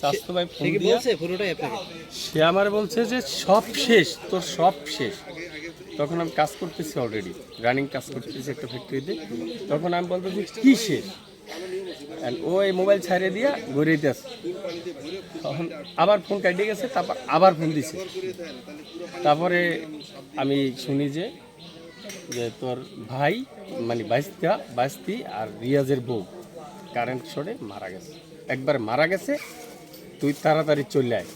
স্বাস্থ্য ভাই ফোন সে দিয়া। আমার বলছে যে সব শেষ তোর সব শেষ। তখন আমি কাজ করতেছি অলরেডি রানিং কাজ করতেছি একটা ফ্যাক্টরিতে তখন আমি বলতেছি কি শেষ? ও এই মোবাইল ছাড়িয়ে দিয়া গড়িয়ে আছে তখন আবার ফোন কাটিয়ে গেছে তারপর আবার ফোন দিছে। তারপরে আমি শুনি যে যে তোর ভাই মানে বাইস্তা বাইস্তি আর রিয়াজের বউ কারেন্ট শটে মারা গেছে। একবার মারা গেছে তুই তাড়াতাড়ি চলে আয়।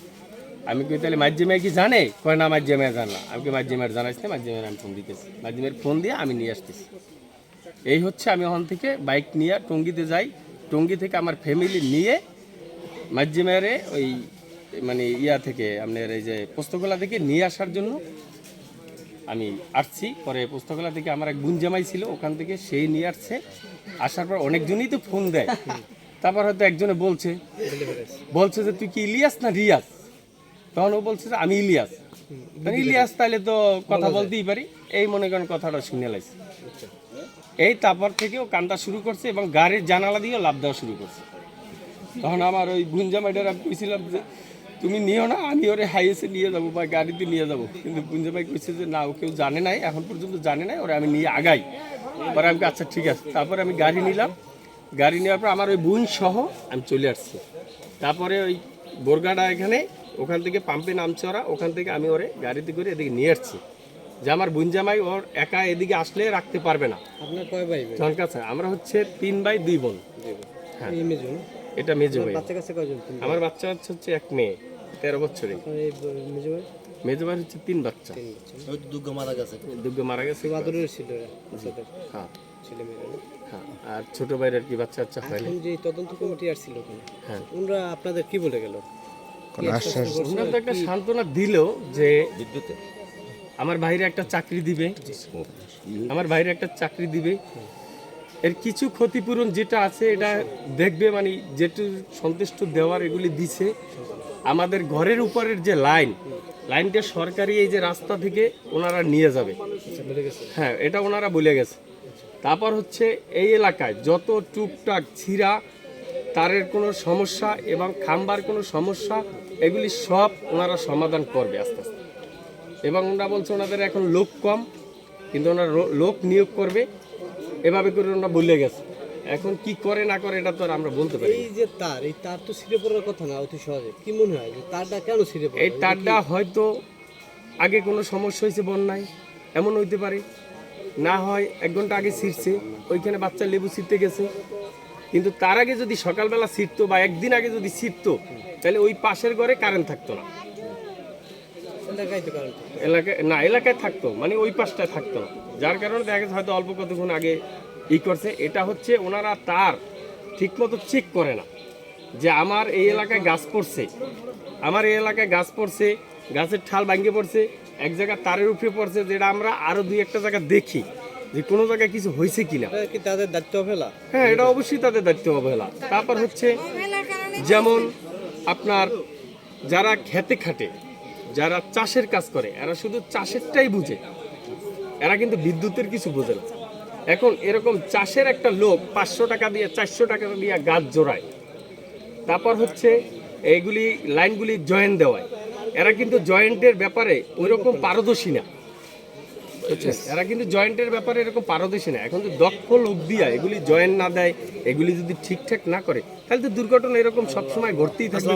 আমি কই, তাহলে মাঝিমাই কি জানে? কয়, না মাঝে মাঝিমাই জানা আমি কি মাঝিমার জানাইছি না মাঝিমার আমি ফোন দিতেছি। মাঝিমের ফোন দিয়ে আমি নিয়ে আসতেছি। এই হচ্ছে আমি ওখান থেকে বাইক নিয়ে টঙ্গিতে যাই। টঙ্গি থেকে আমার ফ্যামিলি নিয়ে মাঝিমারে ওই মানে ইয়া থেকে আপনার এই যে পোস্তগোলা থেকে নিয়ে আসার জন্য আমি আসছি। পরে পুস্তকলা থেকে আমার এক বোন জামাই ছিল, ওখান থেকে সেই নিয়ে আসছে। আসার পর অনেকজনই তো ফোন দেয়। তারপর হয়তো একজনে বলছে বলছে যে তুই কি ইলিয়াস না রিয়াস তখন ও বলছে যে আমি ইলিয়াস। ইলিয়াস তাহলে তো কথা বলতেই পারি। এই মনে করেন কথাটা শুনে লাইছে। এই তারপর থেকে ও কান্দা শুরু করছে এবং গাড়ির জানালা দিয়েও লাভ দেওয়া শুরু করছে। তখন আমার ওই গুঞ্জামাইটার আমি কইছিলাম যে তুমি নিও না আমি ওরে হাইয়েস্টে নিয়ে যাব বা গাড়িতে নিয়ে যাব। কিন্তু গুঞ্জামাই কইছে যে না ও কেউ জানে নাই এখন পর্যন্ত জানে নাই ওরে আমি নিয়ে আগাই। পরে আমি আচ্ছা ঠিক আছে। তারপর আমি গাড়ি নিলাম। গাড়ি নেওয়ার পর আমার ওই বোন সহ আমি চলে আসছি। তারপরে ওই বোরগাডা এখানে ওখান থেকে পাম্পে নামছে ওরা ওখান থেকে আমি ওরে গাড়িতে করে এদিকে নিয়ে আসছি। যে আমার বোন জামাই ওর একা এদিকে আসলে রাখতে পারবে না। আপনার কয় ভাই ভাই আমরা হচ্ছে তিন বাই দুই বোন। হ্যাঁ। এটা মেজো ভাই। বাচ্চা কাছে কয়জন? তুমি আমার বাচ্চা হচ্ছে হচ্ছে এক মেয়ে তেরো বছরে আপনার মেজো ভাই? মেজো ভাই হচ্ছে তিন বাচ্চা। বাচ্চা। মারা গেছে। ছিল এরা, হ্যাঁ। ছেলে মেয়েরা হ্যাঁ আর ছোট ভাইয়ের কি বাচ্চা বাচ্চা হয়নি? এখন যে তদন্ত কমিটি আসছিল ওখানে হ্যাঁ। ওনারা আপনাদের কি বলে গেল? ওনারা তো একটা সান্ত্বনা দিল যে বিদ্যুতে? আমার ভাইরে একটা চাকরি দিবে। আমার ভাইরে একটা চাকরি দিবে। এর কিছু ক্ষতিপূরণ যেটা আছে এটা দেখবে মানে যেটু সন্তুষ্ট দেওয়ার এগুলি দিছে। আমাদের ঘরের উপরের যে লাইন লাইনটা সরকারি এই যে রাস্তা থেকে ওনারা নিয়ে যাবে। আচ্ছা, হ্যাঁ এটা ওনারা বলে গেছে। তারপর হচ্ছে এই এলাকায় যত টুকটাক ছিঁড়া তারের কোনো সমস্যা এবং খাম্বার কোনো সমস্যা এগুলি সব ওনারা সমাধান করবে আস্তে আস্তে। এবং ওনারা বলছে ওনাদের এখন লোক কম কিন্তু ওনারা লোক নিয়োগ করবে। এভাবে করে ওনারা বলে গেছে। এখন কি করে না করে এটা তো আর আমরা বলতে পারি এই যে তার এই তার তো ছিঁড়ে পড়ার কথা না অতি সহজে। কি মনে হয় যে তারটা কেন ছিঁড়ে পড়ে? এই তারটা হয়তো আগে কোনো সমস্যা হয়েছে বন্যায় এমন হইতে পারে। না হয় এক ঘণ্টা আগে ছিঁড়ছে, ওইখানে বাচ্চা লেবু ছিঁড়তে গেছে। কিন্তু তার আগে যদি সকালবেলা ছিঁড়তো বা একদিন আগে যদি ছিঁড়তো, তাহলে ওই পাশের ঘরে কারেন্ট থাকতো না। এলাকায় না, এলাকায় থাকতো মানে ওই পাশটায় থাকতো যার কারণে দেখা গেছে হয়তো অল্প কতক্ষণ আগে ই করছে। এটা হচ্ছে ওনারা তার ঠিকমতো চেক করে না, যে আমার এই এলাকায় গাছ পড়ছে। আমার এই এলাকায় গাছ পড়ছে, গাছের ঠাল ভাঙ্গে পড়ছে এক জায়গায় তারের উপরে পড়ছে যেটা আমরা আরও দুই একটা জায়গা দেখি যে কোনো জায়গায় কিছু হয়েছে কিনা। কি তাদের দায়িত্ব অবহেলা? হ্যাঁ এটা অবশ্যই তাদের দায়িত্ব অবহেলা। তারপর হচ্ছে যেমন আপনার যারা খেতে খাটে যারা চাষের কাজ করে এরা শুধু চাষেরটাই বুঝে। এরা কিন্তু বিদ্যুতের কিছু বোঝে না। এখন এরকম চাষের একটা লোক পাঁচশো টাকা দিয়ে চারশো টাকা দিয়ে গাছ জোড়ায়। তারপর হচ্ছে এইগুলি লাইনগুলি জয়েন দেওয়ায়। এরা কিন্তু জয়েন্টের ব্যাপারে ওই রকম পারদর্শী না বুঝছেন? এরা কিন্তু জয়েন্টের ব্যাপারে এরকম পারদর্শী না এখন তো দক্ষ লোক দিয়া এগুলি জয়েন্ট না দেয় এগুলি যদি ঠিকঠাক না করে তাহলে তো দুর্ঘটনা এরকম সবসময় ঘটতেই থাকবে